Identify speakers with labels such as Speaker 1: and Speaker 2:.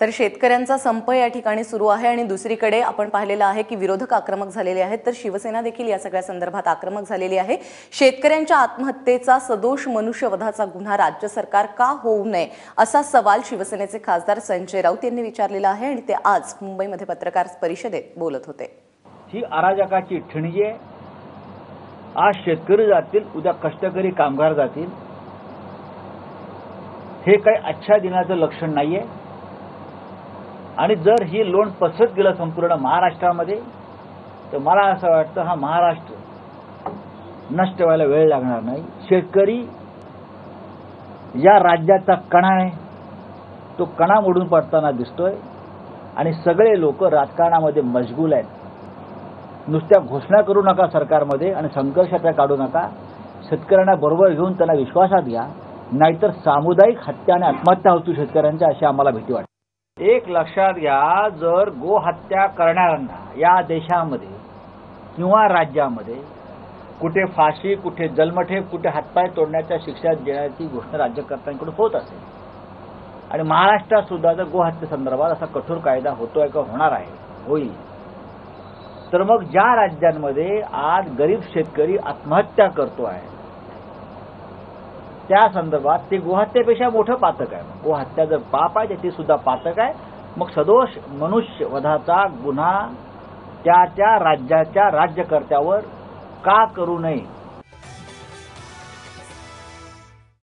Speaker 1: तर शेतकऱ्यांचा संप या ठिकाणी सुरू आहे आणि दुसरीकडे आपण पाहिलेलं आहे की विरोधक आक्रमक झालेले आहेत. तर शिवसेना देखील या सगळ्या संदर्भात आक्रमक झालेली आहे. शेतकऱ्यांच्या आत्महत्येचा सदोष मनुष्यवधाचा गुन्हा राज्य सरकार का होऊ नये असा सवाल शिवसेनेचे खासदार संजय राऊत यांनी विचारलेला आहे आणि ते आज मुंबईमध्ये पत्रकार परिषदेत बोलत होते.
Speaker 2: ही अराजकाची ठिणगी आहे आज शेतकरी जातील उद्या कष्टकरी कामगार जातील. हे काही आजच्या दिनाचं लक्षण नाहीये. आणि जर हे लोण पसरत गेलं संपूर्ण महाराष्ट्रामध्ये तर मला असं वाटतं हा महाराष्ट्र नष्ट व्हायला वेळ लागणार नाही. शेतकरी या राज्याचा कणा आहे. तो कणा मोडून पडताना दिसतोय. आणि सगळे लोक राजकारणामध्ये मशगूल आहेत. नुसत्या घोषणा करू नका सरकारमध्ये आणि संघर्षात काढू नका. शेतकऱ्यांना बरोबर घेऊन त्यांना विश्वासात घ्या. नाहीतर सामुदायिक हत्या आणि आत्महत्या होतो शेतकऱ्यांच्या अशी आम्हाला भीती वाटते. एक लक्षात घ्या जर गोहत्या करणाऱ्यांना या देशामध्ये किंवा राज्यामध्ये कुठे फाशी कुठे जन्मठेप कुठे हातपाय तोडण्याच्या शिक्षा देण्याची घोषणा राज्यकर्त्यांकडून होत असेल आणि महाराष्ट्रात सुद्धा जर गोहत्येसंदर्भात असा कठोर कायदा होतोय का होणार आहे होईल. तर मग ज्या राज्यांमध्ये आज गरीब शेतकरी आत्महत्या करतो आहे त्या संदर्भात ते गोहत्येपेक्षा मोठं पातक आहे. गोहत्या जर पाप आहे ते सुद्धा पातक आहे. मग सदोष मनुष्य वधाचा गुन्हा त्या त्या राज्याच्या राज्यकर्त्यावर का करू नये?